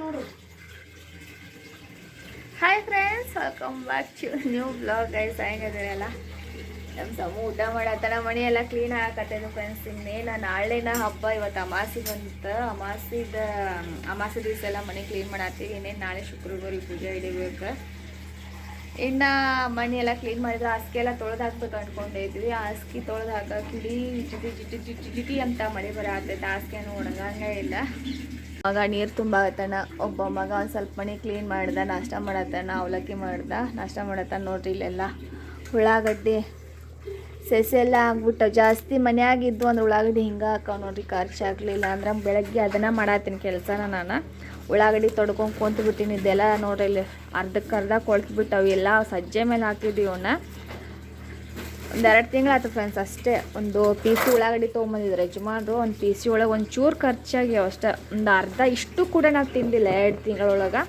ನೋಡು. Hi friends welcome back to new blog guys ಹೆಂಗದಿರಲ್ಲ ನಮ್ಮ ಸಮ ಊಟ ಮಾಡತ್ತನ ಮನೆ ಎಲ್ಲ ಕ್ಲೀನ್ ಆಗಕತ್ತೈದು ಫ್ರೆಂಡ್ಸ್ ಇನ್ನೇನು, ನಾಳೆನ ಹಬ್ಬ, ಇವತ್ತು ಅಮಾಸಿ ಬಂತು. ಅಮಾಸಿದ, ಅಮಾಸಿ ದಿವಸ ಎಲ್ಲ ಮನೆ ಕ್ಲೀನ್ ಮಾಡತ್ತೀವಿ. ಇನ್ನೇನು ನಾಳೆ ಶುಕ್ರವಾರ ಪೂಜೆ ಹಿಡಿಬೇಕು ಇನ್ನು ಮನೆ ಎಲ್ಲ ಕ್ಲೀನ್ ಮಾಡಿದ್ರೆ ಹಾಸಿಗೆ ಎಲ್ಲ ತೊಳೆದು ಹಾಕ್ಬೇಕು ಅಂದ್ಕೊಂಡಿದ್ವಿ ಹಾಸಿಗೆ ತೊಳೆದು ಹಾಕಿ ಕಿಡಿ, ಜಿಟಿ ಜಿಟಿ ಜಿಟಿ ಜಿಟಿ ಅಂತ ಮಳೆ ಬರತ್ತೈತೆ ಹಾಸಿಗೆನೂ ಒಣಗಂಗೇ ಇಲ್ಲ. ಮಗ ನೀರು ತುಂಬಾಗತ್ತಾನ ಒಬ್ಬ ಮಗ ಒಂದು ಸ್ವಲ್ಪ ಮನೆ ಕ್ಲೀನ್ ಮಾಡ್ದೆ, ನಾಷ್ಟ ಮಾಡತ್ತಾನ ಅವಲಕ್ಕಿ ಮಾಡ್ದೆ, ನಾಷ್ಟ ಮಾಡತ್ತಾನ ನೋಡ್ರಿ ಇಲ್ಲೆಲ್ಲ. ಉಳ್ಳಾಗಡ್ಡಿ, ಸಸಿ ಎಲ್ಲ ಆಗ್ಬಿಟ್ಟು ಜಾಸ್ತಿ ಮನೆಯಾಗಿದ್ದು ಅಂದ್ರೆ ಉಳ್ಳಾಗಡ್ಡಿ ಹಿಂಗೆ ಹಾಕವ್ ನೋಡ್ರಿ ಖರ್ಚಾಗಲಿಲ್ಲ ಅಂದ್ರೆ ಬೆಳಗ್ಗೆ ಅದನ್ನು ಮಾಡತ್ತೀನಿ ಕೆಲಸನ ನಾನು. ಉಳ್ಳಾಗಡ್ಡಿ ತೊಡ್ಕೊಂಡು ಕುಂತು ಇದೆಲ್ಲ ನೋಡ್ರಿ ಇಲ್ಲಿ ಅರ್ಧಕ್ಕೆ ಅರ್ಧ ಕೊಳ್ತ್ಬಿಟ್ಟವು. ಎಲ್ಲ ಸಜ್ಜೆ ಮೇಲೆ ಹಾಕಿದ್ದೀವಿ ಅವನ್ನ ಒಂದು ಎರಡು ತಿಂಗಳಾಯ್ತು ಫ್ರೆಂಡ್ಸ್ ಅಷ್ಟೇ. ಒಂದು ಪಿ ಸಿ ಉಳ್ಳಾಗಡ್ಡಿ ತೊಗೊಂಬಂದಿದ್ರು, ಯಜಮಾನ್ರು. ಒಂದು ಪಿ ಸಿ ಒಳಗೆ ಚೂರು ಖರ್ಚಾಗಿ ಅಷ್ಟೇ. ಒಂದು ಅರ್ಧ ಇಷ್ಟು ಕೂಡ ನಾವು ತಿಂದಿಲ್ಲ, ಎರಡು ತಿಂಗಳೊಳಗೆ.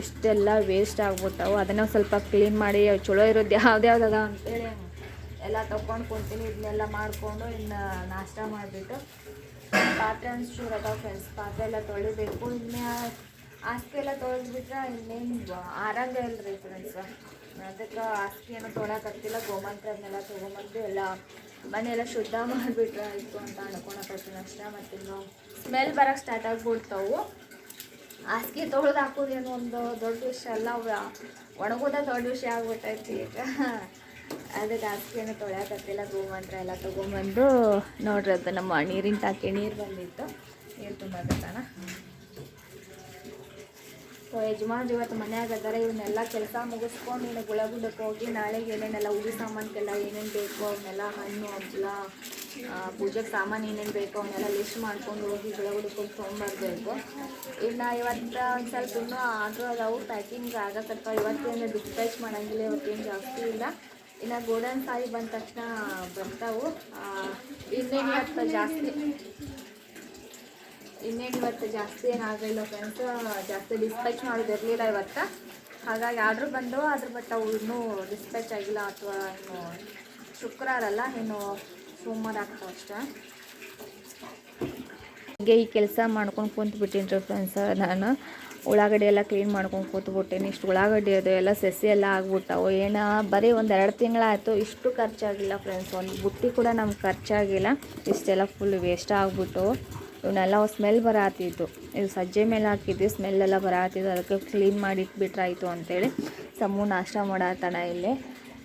ಇಷ್ಟೆಲ್ಲ ವೇಸ್ಟ್ ಆಗ್ಬಿಟ್ಟವು. ಅದನ್ನು ಸ್ವಲ್ಪ ಕ್ಲೀನ್ ಮಾಡಿ ಚಲೋ ಇರೋದು ಯಾವ್ದು ಯಾವ್ದದ ಅಂತೇಳಿ ಎಲ್ಲ ತೊಗೊಂಡು ಕೊಡ್ತೀನಿ ಇದನ್ನೆಲ್ಲ ಮಾಡಿಕೊಂಡು ಇನ್ನು ನಾಷ್ಟ ಮಾಡಿಬಿಟ್ಟು, ಪಾತ್ರೆ ಅದಾವ ಫ್ರೆಂಡ್ಸ್ ಪಾತ್ರೆ ಎಲ್ಲ ತೊಳಿಬೇಕು. ಇನ್ನು ಹಾಸಿಗೆ ಎಲ್ಲ ತೊಳೆದ್ಬಿಟ್ರೆ ಇನ್ನೇನು ಆರಂಗ ಇಲ್ರಿ ಫ್ರೆಂಡ್ಸ್ ಅದಕ್ಕೆ ಆಸ್ತಿ ಏನು ತೊಳಕತ್ತಿಲ್ಲ ಅದನ್ನೆಲ್ಲ ತೊಗೊಂಬಂದು ಎಲ್ಲ ಮನೆಯೆಲ್ಲ ಶುದ್ಧ ಮಾಡಿಬಿಟ್ರೆ ಆಯಿತು ಅಂತ ಅನ್ಕೊಳಕತ್ತೀನಿ ಅಷ್ಟೇ, ಮತ್ತಿನ್ನು ಸ್ಮೆಲ್ ಬರೋಕ್ಕೆ ಸ್ಟಾರ್ಟ್ ಆಗ್ಬಿಡ್ತಾವು. ಹಾಸಿಗೆ ತೊಳೆದು ಹಾಕೋದೇನು ಒಂದು ದೊಡ್ಡ ವಿಷಯ ಅಲ್ಲ ಒಣಗೋದ ದೊಡ್ಡ ವಿಷಯ ಆಗ್ಬಿಟ್ಟೈತಿ ಈಗ. ಅದಕ್ಕೆ ಹಾಸಿಗೆಯನ್ನು ತೊಳ್ಯಾಕತ್ತಿಲ್ಲ ಗೋಮಂತ್ರ ಎಲ್ಲ ತೊಗೊಂಬಂದು ನೋಡ್ರಿ ಅದು ನಮ್ಮ ನೀರಿನ ಟಾಕಿ ನೀರು ಬಂದಿತ್ತು. ನೀರು ತುಂಬ ಸೊ ಯಜಮಾನ್ರು ಇವತ್ತು ಮನ್ಯಾಗ ಅದಾರ, ಇವನ್ನೆಲ್ಲ ಕೆಲಸ ಮುಗಿಸ್ಕೊಂಡು ಇನ್ನು ಗುಳಗುಡಕ್ಕೆ ಹೋಗಿ ನಾಳೆಗೆ ಏನೇನೆಲ್ಲ ಉಡಿ ಸಾಮಾನ್ಗೆಲ್ಲ ಏನೇನು ಬೇಕು ಅವನ್ನೆಲ್ಲ ಹಣ್ಣು ಅಜ್ಜಲ ಪೂಜೆಗೆ ಸಾಮಾನು ಏನೇನು ಬೇಕು ಅವನ್ನೆಲ್ಲ ಲಿಸ್ಟ್ ಮಾಡ್ಕೊಂಡು ಹೋಗಿ ಗುಳಗುಡಕ್ಕೆ ಹೋಗಿ ತೊಗೊಂಬರ್ಬೇಕು. ಇನ್ನು ಇವತ್ತು ಒಂದು ಸ್ವಲ್ಪ ಇನ್ನೂ ಆರ್ಡ್ರ್ ಅದಾವು ಪ್ಯಾಕಿಂಗ್ ಆಗತ್ತಪ್ಪ ಇವತ್ತೇನು ಡಿಸ್ಪ್ಯಾಚ್ ಮಾಡೋಂಗಿಲ್ಲ ಇವತ್ತೇನು ಜಾಸ್ತಿ ಇಲ್ಲ. ಇನ್ನು ಗೋಡನ್ ಸಾರಿ ಬಂದ ತಕ್ಷಣ ಬರ್ತಾವು. ಇನ್ನೇನು ಇವತ್ತು ಜಾಸ್ತಿ? ಇನ್ನೇನು ಇವತ್ತು ಜಾಸ್ತಿ ಏನಾಗಲಿಲ್ಲ ಫ್ರೆಂಡ್ಸ್ ಜಾಸ್ತಿ ಡಿಸ್ಪ್ಯಾಚ್ ಮಾಡೋದಿರಲಿಲ್ಲ ಇವತ್ತು. ಹಾಗಾಗಿ ಆರ್ಡ್ರ್ ಬಂದು ಅದ್ರ ಬಟ್ ಅವು ಇನ್ನೂ ಡಿಸ್ಪ್ಯಾಚ್ ಆಗಿಲ್ಲ ಅಥವಾ ಇನ್ನು ಶುಕ್ರವಾರ ಅಲ್ಲ, ಇನ್ನು ಸೋಮವಾರ ಆಗ್ತಾವೆ ಅಷ್ಟೇ. ಹೀಗೆ ಈ ಕೆಲಸ ಮಾಡ್ಕೊಂಡು ಕುಂತ್ಬಿಟ್ಟಿನಿ ರೀ ಫ್ರೆಂಡ್ಸ್ ನಾನು ಉಳ್ಳಾಗಡ್ಡೆ ಎಲ್ಲ ಕ್ಲೀನ್ ಮಾಡ್ಕೊಂಡು ಕೂತ್ಬಿಟ್ಟೇನಿ. ಇಷ್ಟು ಉಳ್ಳಾಗಡ್ಡಿ ಅದು ಎಲ್ಲ ಸಸಿ ಎಲ್ಲ ಆಗ್ಬಿಟ್ಟವು. ಏನು ಬರೀ ಒಂದು ಎರಡು ತಿಂಗಳಾಯಿತು. ಇಷ್ಟು ಖರ್ಚಾಗಿಲ್ಲ ಫ್ರೆಂಡ್ಸ್ ಒಂದು ಬುಟ್ಟಿ ಕೂಡ ನಮ್ಗೆ ಖರ್ಚಾಗಿಲ್ಲ. ಇಷ್ಟೆಲ್ಲ ಫುಲ್ ವೇಸ್ಟ್ ಆಗಿಬಿಟ್ಟು. ಇವನ್ನೆಲ್ಲ ಸ್ಮೆಲ್ ಬರತ್ತಿತ್ತು ಇದು ಸಜ್ಜೆ ಮೇಲೆ ಹಾಕಿದ್ವಿ ಸ್ಮೆಲ್ ಎಲ್ಲ ಬರತ್ತಿದ್ದು ಅದಕ್ಕೆ ಕ್ಲೀನ್ ಮಾಡಿ ಇಟ್ಬಿಟ್ರಾಯಿತು ಅಂತೇಳಿ ಸಮೂ ನಾಷ್ಟ ಮಾಡತ್ತಾನ ಇಲ್ಲಿ.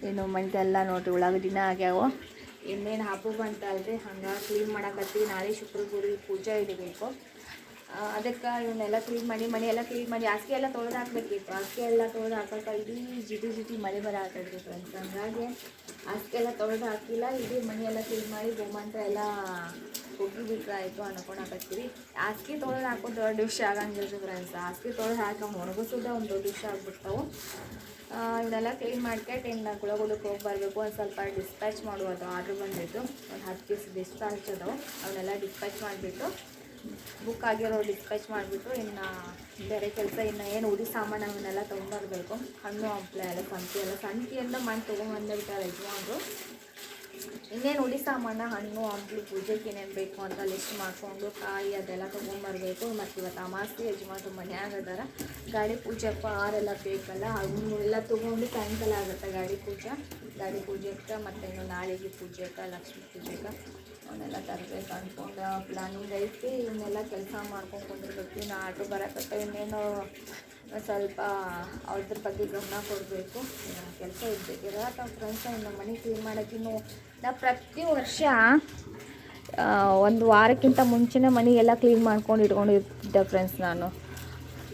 ಇನ್ನು ಮಂಟೆಲ್ಲ ನೋಡ್ರಿ ಉಳ್ಳಾಗಡ್ಡಿನ ಆಗ್ಯಾವ ಇನ್ನೇನು ಹಬ್ಬ ಬಂತಲ್ರಿ ಹಂಗೆ ಕ್ಲೀನ್ ಮಾಡಕತ್ತೀವಿ. ನಾಳೆ ಶುಕ್ರಗುರಿ ಪೂಜೆ ಇಡಬೇಕು. ಅದಕ್ಕೆ ಇವನ್ನೆಲ್ಲ ಕ್ಲೀನ್ ಮಾಡಿ ಮನೆ ಎಲ್ಲ ಕ್ಲೀನ್ ಮಾಡಿ, ಹಾಸಿಗೆ ಎಲ್ಲ ತೊಳೆದು ಹಾಕ್ಬೇಕಿತ್ತು ಹಾಸಿಗೆ ಎಲ್ಲ ತೊಳೆದು ಹಾಕಕ್ಕೆ ಇಡೀ ಜಿಟಿ ಜಿಟಿ ಮಳೆ ಬರ ಫ್ರೆಂಡ್ಸ್ ಹಂಗಾಗಿ ಹಾಸಿಗೆ ಎಲ್ಲ ತೊಳೆದು ಹಾಕಿಲ್ಲ ಇಡೀ ಮನೆ ಎಲ್ಲ ಕ್ಲೀನ್ ಮಾಡಿ ಗೋಮಂತ್ರ ಎಲ್ಲ ಹೋಗಿ ಬಿಟ್ಟರೆ ಆಯಿತು ಅನ್ಕೊಳಕತ್ತೀವಿ ಹಾಸಿಗೆ ತೊಳೆದು ಹಾಕೋದು ದೊಡ್ಡ ವಿಷಯ ಆಗಂಗಿಲ್ಲ ಫ್ರೆಂಡ್ಸ್ ಹಾಸಿಗೆ ತೊಳೆದು ಹಾಕಿ ಒಣಗಿಸೋದ ಒಂದು ದೊಡ್ಡ ವಿಷಯ ಆಗ್ಬಿಡ್ತಾವೆ. ಇವನ್ನೆಲ್ಲ ಕ್ಲೀನ್ ಮಾಡ್ಕೊಂಡು ಇನ್ನು ಗುಳಗುಳಕ್ಕೆ ಹೋಗಿ ಬರಬೇಕು. ಒಂದು ಸ್ವಲ್ಪ ಡಿಸ್ಪ್ಯಾಚ್ ಮಾಡುವುದು ಆರ್ಡ್ರ್ ಬಂದಿತ್ತು. ಒಂದು ಹತ್ತು ಪೀಸ್ ಡಿಸ್ಪ್ಯಾಚ್ ಅದಾವೆ ಅವನ್ನೆಲ್ಲ ಡಿಸ್ಪ್ಯಾಚ್ ಮಾಡಿಬಿಟ್ಟು ಬುಕ್ ಆಗಿರೋ ಡಿಸ್ಪ್ಯಾಚ್ ಮಾಡಿಬಿಟ್ಟು ಇನ್ನು ಬೇರೆ ಕೆಲಸ ಇನ್ನು ಏನು ಉಡಿ ಸಾಮಾನು ಅವನ್ನೆಲ್ಲ ತೊಗೊಂಡ್ಬರ್ಬೇಕು ಹಣ್ಣು ಹಂಪ್ಲೆ ಎಲ್ಲ ಸಂತಿ ಎಲ್ಲ ಸಂತಿಯಿಂದ ಮಣ್ಣು ತೊಗೊಂಬಂದಿರ್ತಾರೆ ಯಜಮಾನ್ರು. ಇನ್ನೇನು ಉಳಿ ಸಾಮಾನು, ಹಣ್ಣು ಹಂಪ್ಲು ಪೂಜೆಗೆ ಏನೇನು ಬೇಕು ಅಂತ ಲಿಸ್ಟ್ ಮಾಡಿಕೊಂಡು ಕಾಯಿ ಅದೆಲ್ಲ ತೊಗೊಂಬರ್ಬೇಕು ಮತ್ತು ಇವತ್ತು ಅಮಾಸ್ತಿ ಯಜಮಾನ್ರು ಮನ್ಯಾಗ ಅದಾರ. ಗಾಡಿ ಪೂಜೆಪ್ಪ ಆರೆಲ್ಲ ಬೇಕಲ್ಲ, ಹಣ್ಣು ಎಲ್ಲ ತೊಗೊಂಡು ಸಾಯಂಕಾಲ ಆಗುತ್ತೆ ಗಾಡಿ ಪೂಜೆ. ಗಾಡಿ ಪೂಜೆಗೆ ಮತ್ತು ಇನ್ನು ನಾಳೆಗೆ ಪೂಜೆಗೆ ಲಕ್ಷ್ಮೀ ಪೂಜೆಗೆ ಅವನ್ನೆಲ್ಲ ತರಬೇಕು ಅಂದ್ಕೊಂಡು ಪ್ಲಾನಿಂಗ್ ಐತಿ ಇವನ್ನೆಲ್ಲ ಕೆಲಸ ಮಾಡ್ಕೊಂಡು ಕುಂದಿರ್ಬೇಕು. ಇನ್ನು ಆಟೋ ಬರಕತ್ತ ಇನ್ನೇನು ಸ್ವಲ್ಪ ಅದ್ರ ಬಗ್ಗೆ ಗಮನ ಕೊಡಬೇಕು. ಕೆಲಸ ಇರಬೇಕು. ಇರತ್ತ ಫ್ರೆಂಡ್ಸ್ ನಮ್ಮ ಮನೆ ಕ್ಲೀನ್ ಮಾಡೋಕೆ ಇನ್ನು ನಾ ಪ್ರತಿ ವರ್ಷ ಒಂದು ವಾರಕ್ಕಿಂತ ಮುಂಚೆನೇ ಮನೆಗೆಲ್ಲ ಕ್ಲೀನ್ ಮಾಡ್ಕೊಂಡು ಇಟ್ಕೊಂಡಿರ್ತಿದ್ದೆ ಫ್ರೆಂಡ್ಸ್ ನಾನು.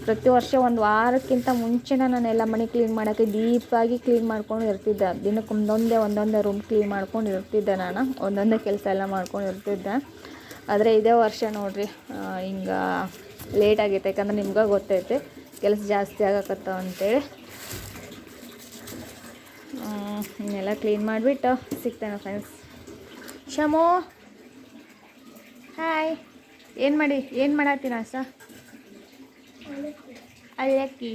ಪ್ರತಿ ವರ್ಷ ಒಂದು ವಾರಕ್ಕಿಂತ ಮುಂಚೆನೇ ಎಲ್ಲ ಮನೆ ಕ್ಲೀನ್ ಮಾಡೋಕ್ಕೆ ಡೀಪಾಗಿ ಕ್ಲೀನ್ ಮಾಡ್ಕೊಂಡು ಇರ್ತಿದ್ದೆ. ದಿನಕ್ಕೆ ಒಂದೊಂದೇ ಒಂದೊಂದೇ ರೂಮ್ ಕ್ಲೀನ್ ಮಾಡ್ಕೊಂಡು ಇರ್ತಿದ್ದೆ ನಾನು. ಒಂದೊಂದೇ ಕೆಲಸ ಎಲ್ಲ ಮಾಡ್ಕೊಂಡು ಇರ್ತಿದ್ದೆ. ಆದರೆ ಇದೇ ವರ್ಷ ನೋಡಿರಿ ಹಿಂಗೆ ಲೇಟ್ ಆಗೈತೆ. ಯಾಕಂದ್ರೆ ನಿಮ್ಗೆ ಗೊತ್ತೈತೆ. ಕೆಲಸ ಜಾಸ್ತಿ ಆಗಕತ್ತಾವ ಅಂತೇಳಿ. ಇನ್ನೆಲ್ಲ ಕ್ಲೀನ್ ಮಾಡಿಬಿಟ್ಟು ಸಿಗ್ತಾನೆ ಫ್ರೆಂಡ್ಸ್ ಶಮೋ. ಹಾಯ್ ಏನು ಮಾಡಿ, ಏನು ಮಾಡತ್ತೀನ ಸ ಅವಲಕ್ಕಿ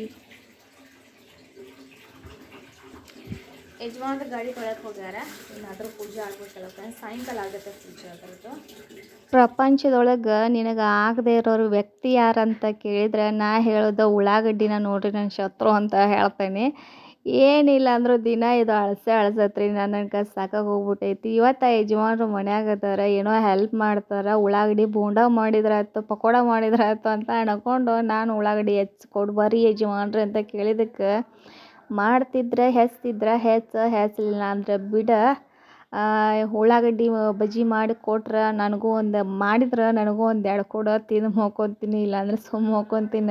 ಯಜಮಾನ್ರ ಗಾಡಿ ತೊಳಕ್ಕೆ ಹೋಗ್ಯಾರ. ಏನಾದರೂ ಪೂಜೆ ಆಗ್ಬೇಕಲ್ಲ ಫ್ರೆಂಡ್ಸ್ ಸಾಯಂಕಾಲ ಆಗುತ್ತೆ ಪೂಜೆ ಅದರದ್ದು ಪ್ರಪಂಚದೊಳಗೆ ನಿನಗೆ ಆಗದೆ ಇರೋರು ವ್ಯಕ್ತಿ ಯಾರಂತ ಕೇಳಿದ್ರೆ ನಾ ಹೇಳೋದು ಉಳ್ಳಾಗಡ್ಡಿನ ನೋಡ್ರಿ ನನ್ನ ಶತ್ರು ಅಂತ ಹೇಳ್ತೇನೆ. ಏನಿಲ್ಲ ಅಂದ್ರೆ ದಿನ ಇದು ಅಳಸೆ ಅಳ್ಸತ್ರಿ. ನನಗೆ ಸಾಕಾಗಿ ಹೋಗ್ಬಿಟ್ಟೈತಿ. ಇವತ್ತು ಯಜಮಾನ್ರು ಮನ್ಯಾಗ ಅದಾರ, ಏನೋ ಹೆಲ್ಪ್ ಮಾಡ್ತಾರೆ, ಉಳ್ಳಾಗಡ್ಡಿ ಬೋಂಡ ಮಾಡಿದ್ರಾಯ್ತು, ಪಕೋಡ ಮಾಡಿದ್ರಾಯ್ತು ಅಂತ ಅನ್ಕೊಂಡು ನಾನು ಉಳ್ಳಾಗಡ್ಡಿ ಹೆಚ್ಚಿಕೊಡು ಬರ್ರಿ ಯಜಮಾನ್ರಿ ಅಂತ ಕೇಳಿದಕ್ಕೆ ಮಾಡ್ತಿದ್ರೆ ಹೆಚ್ತಿದ್ರೆ ಹೆಚ್ಚು ಹೆಚ್ಲಿಲ್ಲ ಅಂದ್ರೆ ಬಿಡ. ಉಳ್ಳಾಗಡ್ಡಿ ಬಜ್ಜಿ ಮಾಡಿ ಕೊಟ್ರೆ ನನಗೂ ಒಂದು, ಮಾಡಿದ್ರೆ ನನಗೂ ಒಂದು ಎರಡು ಕೊಡು, ತಿಂದು ಮಲ್ಕೊತೀನಿ, ಇಲ್ಲಾಂದ್ರೆ ಸುಮ್ಮ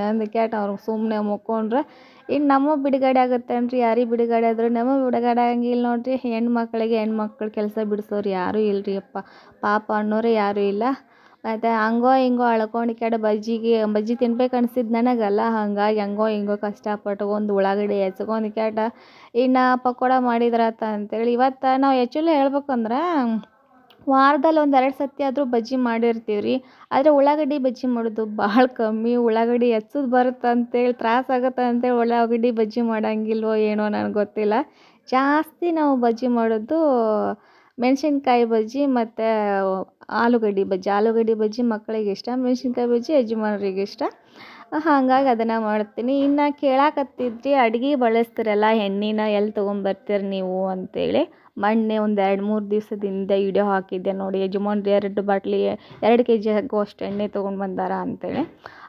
ಅಂದು ಕೇಟ ಅವ್ರು ಸುಮ್ಮನೆ ಮಲ್ಕೊಂಡ್ರೆ. ಇನ್ನು ನಮ್ಮ ಬಿಡುಗಡೆ ಆಗುತ್ತೇನ್ರಿ ಯಾರಿಗೆ ಬಿಡುಗಡೆ ಆದ್ರೆ ನಮ್ಮ ಬಿಡುಗಡೆ ಆಗಂಗಿಲ್ಲ ನೋಡಿರಿ. ಹೆಣ್ಣು ಮಕ್ಕಳಿಗೆ ಹೆಣ್ಮಕ್ಳು ಕೆಲಸ ಬಿಡಿಸೋರು ಯಾರೂ ಇಲ್ಲ ರೀ ಅಪ್ಪ. ಪಾಪ ಅನ್ನೋರು ಯಾರೂ ಇಲ್ಲ. ಮತ್ತು ಹಂಗೋ ಹಿಂಗೋ ಅಳ್ಕೊಂಡು ಕೆಡ ಬಜ್ಜಿಗೆ, ಬಜ್ಜಿ ತಿನ್ಬೇಕು ಅನ್ಸಿದ್ದು ನನಗಲ್ಲ. ಹಾಗಾಗಿ ಹೆಂಗೋ ಹಿಂಗೋ ಒಂದು ಉಳ್ಳಾಗಡ್ಡಿ ಹೆಚ್ಕೊಂಡು ಕ್ಯಾಟ ಇನ್ನು ಪಕೋಡ ಮಾಡಿದ್ರಾತ ಅಂತೇಳಿ ಇವತ್ತು ನಾವು ಆ್ಯಕ್ಚುಲಿ ಹೇಳ್ಬೇಕಂದ್ರೆ ವಾರದಲ್ಲಿ ಒಂದು ಎರಡು ಸತಿ ಆದರೂ ಬಜ್ಜಿ ಮಾಡಿರ್ತೀವಿ ರೀ ಆದರೆ ಉಳ್ಳಾಗಡ್ಡಿ ಬಜ್ಜಿ ಮಾಡೋದು ಭಾಳ ಕಮ್ಮಿ. ಉಳ್ಳಾಗಡ್ಡಿ ಹೆಚ್ಚೋದು ಬರುತ್ತೆ ಅಂತೇಳಿ, ತ್ರಾಸ ಆಗುತ್ತೆ ಅಂತೇಳಿ ಉಳ್ಳಾಗಡ್ಡಿ ಬಜ್ಜಿ ಮಾಡಂಗಿಲ್ವೋ ಏನೋ ನನಗೆ ಗೊತ್ತಿಲ್ಲ. ಜಾಸ್ತಿ ನಾವು ಬಜ್ಜಿ ಮಾಡೋದು ಮೆಣಸಿನ್ಕಾಯಿ ಬಜ್ಜಿ ಮತ್ತು ಆಲೂಗಡ್ಡೆ ಬಜ್ಜಿ. ಆಲೂಗಡ್ಡೆ ಬಜ್ಜಿ ಮಕ್ಕಳಿಗೆ ಇಷ್ಟ, ಮೆಣ್ಸಿನ್ಕಾಯಿ ಬಜ್ಜಿ ಯಜಮಾನ್ರಿಗೆ ಇಷ್ಟ. ಹಾಗಾಗಿ ಅದನ್ನು ಮಾಡ್ತೀನಿ. ಇನ್ನು ಕೇಳಾಕತ್ತಿದ್ರಿ, ಅಡ್ಗೆ ಬಳಸ್ತೀರಲ್ಲ, ಎಣ್ಣೆನ ಎಲ್ಲಿ ತೊಗೊಂಬರ್ತೀರಿ ನೀವು ಅಂತೇಳಿ. ಮೊನ್ನೆ ಒಂದು ಎರಡು ಮೂರು ದಿವಸದಿಂದ ವಿಡಿಯೋ ಹಾಕಿದ್ದೆ ನೋಡಿ, ಯಜಮಾನ್ರು ಎರಡು ಬಾಟ್ಲಿ, ಎರಡು ಕೆ ಜಿ ಆಗುವಷ್ಟು ಎಣ್ಣೆ ತೊಗೊಂಡು ಬಂದಾರ ಅಂತೇಳಿ.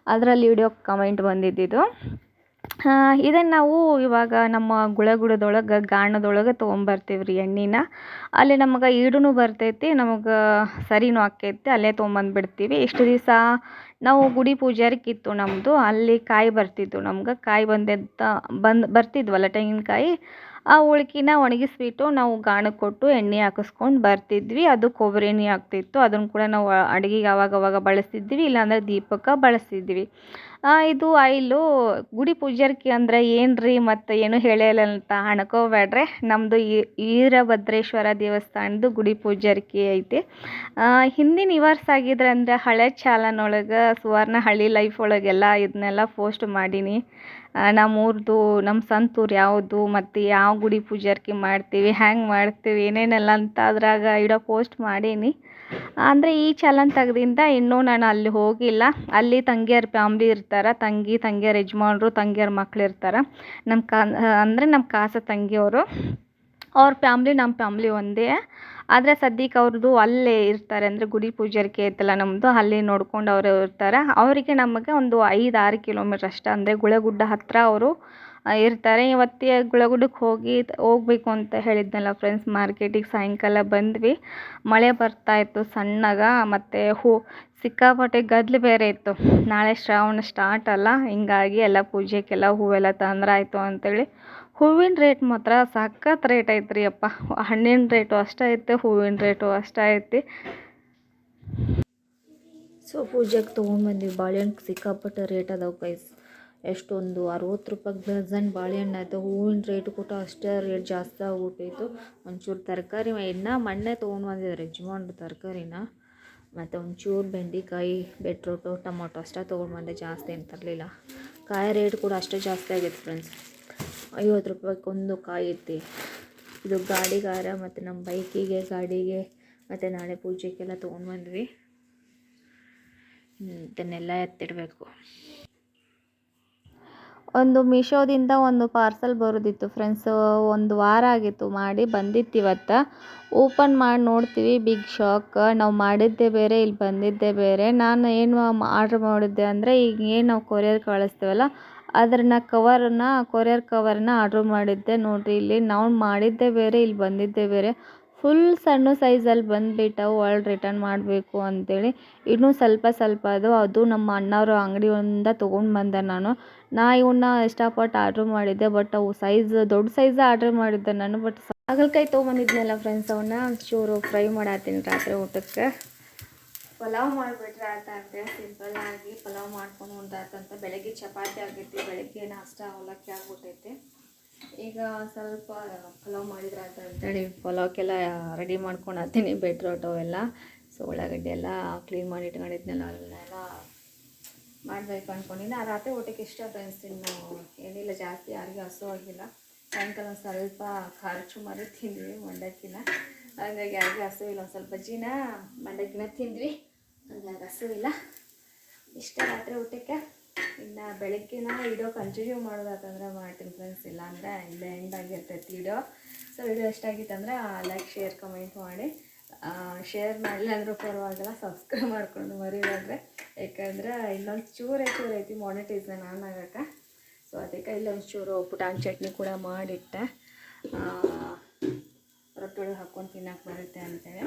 ಅದರಲ್ಲಿ ವಿಡಿಯೋ ಕಮೆಂಟ್ ಬಂದಿದ್ದಿದ್ದು ಇದನ್ನು ನಾವು ಇವಾಗ ನಮ್ಮ ಗುಳಗುಡದೊಳಗೆ, ಗಾಣದೊಳಗೆ ತೊಗೊಂಬರ್ತೀವಿ ರೀ ಎಣ್ಣೆನ. ಅಲ್ಲಿ ನಮಗೆ ಈಡೂ ಬರ್ತೈತಿ, ನಮಗೆ ಸರಿನೂ ಆಕ್ಕೈತಿ, ಅಲ್ಲೇ ತೊಗೊಂಬಂದ್ಬಿಡ್ತೀವಿ. ಇಷ್ಟು ದಿವಸ ನಾವು ಗುಡಿ ಪೂಜಾರಿಕಿತ್ತು ನಮ್ಮದು ಅಲ್ಲಿ ಕಾಯಿ ಬರ್ತಿದ್ವು ನಮ್ಗೆ. ಕಾಯಿ ಬಂದಿದ್ದ ಬಂದು, ಬರ್ತಿದ್ವಲ್ಲ ತೆಂಗಿನಕಾಯಿ. ಆ ಉಳ್ಕಿನ ಒಣಗಿಸ್ಬಿಟ್ಟು ನಾವು ಗಾಣಕ್ಕೆ ಕೊಟ್ಟು ಎಣ್ಣೆ ಹಾಕಿಸ್ಕೊಂಡು ಬರ್ತಿದ್ವಿ. ಅದು ಕೊಬ್ಬರಿ ಎಣ್ಣೆ ಆಗ್ತಿತ್ತು. ಅದನ್ನು ಕೂಡ ನಾವು ಅಡುಗೆಗೆ ಅವಾಗ ಅವಾಗ ಬಳಸ್ತಿದ್ವಿ, ಇಲ್ಲಾಂದ್ರೆ ದೀಪಕ್ಕೆ ಬಳಸ್ತಿದ್ವಿ. ಇದು ಆಯಿಲು ಗುಡಿ ಪೂಜಾರ್ಕಿ ಅಂದ್ರೆ ಏನು ರೀ ಮತ್ತು ಏನು ಹೇಳೇ ಇಲ್ಲ ಅಂತ ನಮ್ದು ನಮ್ಮದು ವೀರಭದ್ರೇಶ್ವರ ದೇವಸ್ಥಾನದ್ದು ಗುಡಿ ಪೂಜಾರ್ಕಿ ಐತಿ. ಹಿಂದಿನ ರಿವರ್ಸ್ ಆಗಿದ್ರೆ ಅಂದರೆ ಹಳೆ ಚಾಲನೊಳಗೆ ಸುವರ್ಣಹಳ್ಳಿ ಲೈಫ್ ಒಳಗೆಲ್ಲ ಇದನ್ನೆಲ್ಲ ಪೋಸ್ಟ್ ಮಾಡೀನಿ. ನಮ್ಮೂರ್ದು ನಮ್ಮ ಸ್ವಂತ ಊರು ಯಾವುದು, ಮತ್ತು ಯಾವ ಗುಡಿ ಪೂಜಾರ್ಕಿ ಮಾಡ್ತೀವಿ ಹ್ಯಾಂಗೆ ಮಾಡ್ತೀವಿ, ಏನೇನೆಲ್ಲ ಅಂತ ಅದ್ರಾಗ ಇಡೋ ಪೋಸ್ಟ್ ಮಾಡೀನಿ. ಅಂದರೆ ಈ ಚಲನ್ ತೆಗ್ದಿಂದ ಇನ್ನೂ ನಾನು ಅಲ್ಲಿ ಹೋಗಿಲ್ಲ. ಅಲ್ಲಿ ತಂಗಿಯರ ಫ್ಯಾಮ್ಲಿ ಇರ್ತಾರೆ. ತಂಗಿ, ತಂಗಿಯರ ಯಜಮಾನ್ರು, ತಂಗಿಯರ ಮಕ್ಳು ಇರ್ತಾರೆ. ನಮ್ಮ ಕಾ, ಅಂದರೆ ನಮ್ಮ ಕಾಸ ತಂಗಿಯವರು. ಅವ್ರ ಫ್ಯಾಮ್ಲಿ ನಮ್ಮ ಫ್ಯಾಮ್ಲಿ ಒಂದೇ. ಆದರೆ ಸದ್ಯಕ್ಕೆ ಅವ್ರದ್ದು ಅಲ್ಲೇ ಇರ್ತಾರೆ. ಅಂದರೆ ಗುಡಿ ಪೂಜಾರಿಕೆ ಐತಲ್ಲ ನಮ್ಮದು ಅಲ್ಲಿ ನೋಡ್ಕೊಂಡು ಅವರು ಇರ್ತಾರೆ. ಅವರಿಗೆ ನಮಗೆ ಒಂದು ಐದು, ಆರು ಕಿಲೋಮೀಟ್ರ್ ಅಷ್ಟೇ. ಅಂದರೆ ಗುಳೆಗುಡ್ಡ ಹತ್ತಿರ ಅವರು ಇರ್ತಾರೆ. ಇವತ್ತೇ ಗುಳಗುಡಕ್ಕೆ ಹೋಗಿ ಹೋಗ್ಬೇಕು ಅಂತ ಹೇಳಿದ್ನಲ್ಲ ಫ್ರೆಂಡ್ಸ್ ಮಾರ್ಕೆಟಿಗೆ ಸಾಯಂಕಾಲ ಬಂದ್ವಿ. ಮಳೆ ಬರ್ತಾ ಇತ್ತು ಸಣ್ಣಗೆ, ಮತ್ತು ಹೂ, ಸಿಕ್ಕಾಪಟ್ಟೆ ಗದ್ಲು ಬೇರೆ ಇತ್ತು. ನಾಳೆ ಶ್ರಾವಣ ಸ್ಟಾರ್ಟ್ ಅಲ್ಲ, ಹಿಂಗಾಗಿ ಎಲ್ಲ ಪೂಜೆಗೆಲ್ಲ ಹೂವೆಲ್ಲ ತಂದ್ರಾಯ್ತು ಅಂತೇಳಿ. ಹೂವಿನ ರೇಟ್ ಮಾತ್ರ ಸಖತ್ ರೇಟ್ ಐತ್ರಿ ಅಪ್ಪ. ಹಣ್ಣಿನ ರೇಟು ಅಷ್ಟೇ ಐತೆ, ಹೂವಿನ ರೇಟು ಅಷ್ಟೇ ಐತಿ. ಸೊ ಪೂಜೆಗೆ ತೊಗೊಂಡ್ಬಂದಿವಿ ಬಾಳೆಹಣ್ಣು ಸಿಕ್ಕಾಪಟ್ಟೆ ರೇಟ್ ಅದಾವೆ ಗೈಸ್ ಎಷ್ಟೊಂದು ಅರವತ್ತು ರೂಪಾಯಿ ಡಜನ್ ಬಾಳೆಹಣ್ಣು ಆಯಿತು. ಹೂವಿನ ರೇಟ್ ಕೂಡ ಅಷ್ಟೇ ರೇಟ್ ಜಾಸ್ತಿ ಆಗ್ಬಿಟ್ಟೈತು. ಒಂಚೂರು ತರಕಾರಿ ಇನ್ನೂ ಮಣ್ಣೆ ತೊಗೊಂಡು ಬಂದಿದ್ದಾರೆ ಯಜಮಾನ್ರು ತರಕಾರಿನ. ಮತ್ತು ಒಂಚೂರು ಬೆಂಡೆಕಾಯಿ ಬೆಟ್ರೋಟು ಟೊಮೊಟೊ ಅಷ್ಟೇ ತೊಗೊಂಡು ಬಂದೆ. ಜಾಸ್ತಿ ಏನು ತರಲಿಲ್ಲ. ಕಾಯಿ ರೇಟ್ ಕೂಡ ಅಷ್ಟೇ ಜಾಸ್ತಿ ಆಗೈತೆ ಫ್ರೆಂಡ್ಸ್ ಐವತ್ತು ರೂಪಾಯಿಗೆ ಒಂದು ಕಾಯಿ ಐತಿ. ಇದು ಗಾಡಿಗಾರ ಮತ್ತು ನಮ್ಮ ಬೈಕಿಗೆ, ಗಾಡಿಗೆ ಮತ್ತು ನಾಳೆ ಪೂಜೆಗೆಲ್ಲ ತೊಗೊಂಡು ಬಂದ್ವಿ. ಇದನ್ನೆಲ್ಲ ಎತ್ತಿಡಬೇಕು. ಒಂದು ಮೀಶೋದಿಂದ ಒಂದು ಪಾರ್ಸಲ್ ಬರೋದಿತ್ತು ಫ್ರೆಂಡ್ಸ್ ಒಂದು ವಾರ ಆಗಿತ್ತು ಮಾಡಿ ಬಂದಿತ್ತು ಇವತ್ತು. ಓಪನ್ ಮಾಡಿ ನೋಡ್ತೀವಿ ಬಿಗ್ ಶಾಕ್ ನಾವು ಮಾಡಿದ್ದೇ ಬೇರೆ ಇಲ್ಲಿ ಬಂದಿದ್ದೇ ಬೇರೆ. ನಾನು ಏನು ಆರ್ಡ್ರ್ ಮಾಡಿದ್ದೆ ಅಂದರೆ ಈಗ ಏನು ನಾವು ಕೊರಿಯರ್ ಕಳಿಸ್ತೀವಲ್ಲ ಅದನ್ನ ಕವರನ್ನು ಕೊರಿಯರ್ ಕವರನ್ನ ಆರ್ಡ್ರ್ ಮಾಡಿದ್ದೆ. ನೋಡಿರಿ ಇಲ್ಲಿ ನಾವು ಮಾಡಿದ್ದೇ ಬೇರೆ ಇಲ್ಲಿ ಬಂದಿದ್ದೇ ಬೇರೆ. ಫುಲ್ ಸಣ್ಣ ಸೈಜಲ್ಲಿ ಬಂದುಬಿಟ್ಟವು ಒಳ್ಳೆ ರಿಟರ್ನ್ ಮಾಡಬೇಕು ಅಂತೇಳಿ ಇನ್ನೂ ಸ್ವಲ್ಪ ಸ್ವಲ್ಪ ಅದು ಅದು ನಮ್ಮ ಅಣ್ಣವ್ರ ಅಂಗಡಿಯಿಂದ ತೊಗೊಂಡು ಬಂದೆ ನಾನು. ನಾ ಇವನ್ನ ಇಷ್ಟಪಟ್ಟು ಆರ್ಡ್ರ್ ಮಾಡಿದ್ದೆ ಬಟ್ ಅವು ಸೈಜ್ ದೊಡ್ಡ ಸೈಜ್ ಆರ್ಡ್ರ್ ಮಾಡಿದ್ದೆ ನಾನು ಬಟ್ ಹಾಗಲ್ಕಾಯಿ ತೊಗೊಂಬಂದಿದ್ನಲ್ಲ ಫ್ರೆಂಡ್ಸ್ ಅವನ್ನ ಚೂರು ಫ್ರೈ ಮಾಡತ್ತೀನಿ ರಾತ್ರಿ ಊಟಕ್ಕೆ. ಪಲಾವ್ ಮಾಡಿಬಿಟ್ರೆ ಸಿಂಪಲ್ ಆಗಿ ಪಲಾವ್ ಮಾಡ್ಕೊಂಡು ಉಂಟಾತಂತ ಬೆಳಗ್ಗೆ ಚಪಾತಿ ಆಗೈತಿ ಬೆಳಗ್ಗೆ ನಾಷ್ಟ ಅವಲಕ್ಕಿ ಆಗ್ಬಿಟ್ಟೈತಿ. ಈಗ ಸ್ವಲ್ಪ ಪಲಾವ್ ಮಾಡಿದ್ರೆ ಆಯ್ತು ಅಂತೇಳಿ ಪಲಾವ್ಗೆಲ್ಲ ರೆಡಿ ಮಾಡ್ಕೊಳತ್ತೀನಿ ಬೆಟ್ರೋಟ್ ಅವೆಲ್ಲ. ಸೊ ಉಳ್ಳಾಗಡ್ಡೆ ಎಲ್ಲ ಕ್ಲೀನ್ ಮಾಡಿ ಇಟ್ಕೊಂಡಿದ್ನಲ್ಲ, ಅದನ್ನೆಲ್ಲ ಮಾಡಬೇಕು ಅಂದ್ಕೊಂಡಿದ್ದೆ ಆ ರಾತ್ರಿ ಊಟಕ್ಕೆ ಇಷ್ಟ ಫ್ರೆಂಡ್ಸ್ ಇನ್ನು ಏನಿಲ್ಲ, ಜಾಸ್ತಿ ಯಾರಿಗೂ ಹಸು ಆಗಿಲ್ಲ. ಸಾಯಂಕಾಲ ಸ್ವಲ್ಪ ಖಾರ ಮಾಡಿ ತಿಂದ್ವಿ ಮಂಡಕ್ಕಿನ. ಹಾಗಾಗಿ ಯಾರಿಗೂ ಹಸು ಇಲ್ಲ, ಒಂದು ಸ್ವಲ್ಪ ಜೀನ ಮಂಡಕ್ಕಿನ ತಿಂದ್ವಿ. ಹಂಗಾಗಿ ಹಸು ಇಲ್ಲ. ಇಷ್ಟ ರಾತ್ರಿ ಊಟಕ್ಕೆ. ಇನ್ನು ಬೆಳಗ್ಗೆನ ವಿಡಿಯೋ ಕಂಟಿನ್ಯೂ ಮಾಡೋದಾತಂದ್ರೆ ಮಾಡ್ತೀನಿ ಫ್ರೆಂಡ್ಸ್ ಇಲ್ಲ ಅಂದರೆ ಇಲ್ಲೇ ಎಂಡ್ ಆಗಿರ್ತೈತಿ ವಿಡಿಯೋ ಸೊ ವಿಡಿಯೋ ಎಷ್ಟಾಗಿತ್ತು ಅಂದ್ರೆ ಲೈಕ್ ಶೇರ್ ಕಮೆಂಟ್ ಮಾಡಿ. ಶೇರ್ ಮಾಡಲಿಲ್ಲ ಅಂದರೂ ಪರವಾಗಿಲ್ಲ ಸಬ್ಸ್ಕ್ರೈಬ್ ಮಾಡ್ಕೊಂಡು ಮರಿಬಾರ್ದ್ರೆ ಯಾಕಂದ್ರೆ ಇನ್ನೊಂದು ಚೂರು ಚೂರು ಐತಿ ಮಾನಿಟೈಸನ್ ಆನ್ ಆಗಕ್ಕೆ. ಸೊ ಅದಕ್ಕೆ ಇಲ್ಲೊಂದು ಚೂರು ಪುಟಾಣಿ ಚಟ್ನಿ ಕೂಡ ಮಾಡಿಟ್ಟೆ. ರೊಟ್ಟಿ ಒಳಗೆ ಹಾಕ್ಕೊಂಡು ತಿನ್ನಕ್ಕೆ ಬರುತ್ತೆ ಅಂತೇಳಿ.